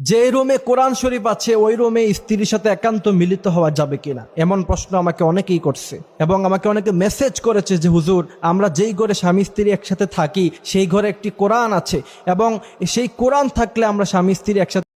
যে রুমে কোরআন শরীফ আছে, ওই রুমে স্ত্রীর সাথে একান্ত মিলিত হওয়া যাবে কিনা? এমন প্রশ্ন আমাকে অনেকেই করছে এবং আমাকে অনেকে মেসেজ করেছে যে, হুজুর, আমরা যেই ঘরে স্বামী স্ত্রী একসাথে থাকি, সেই ঘরে একটি কোরআন আছে এবং সেই কোরআন থাকলে আমরা স্বামী স্ত্রী একসাথে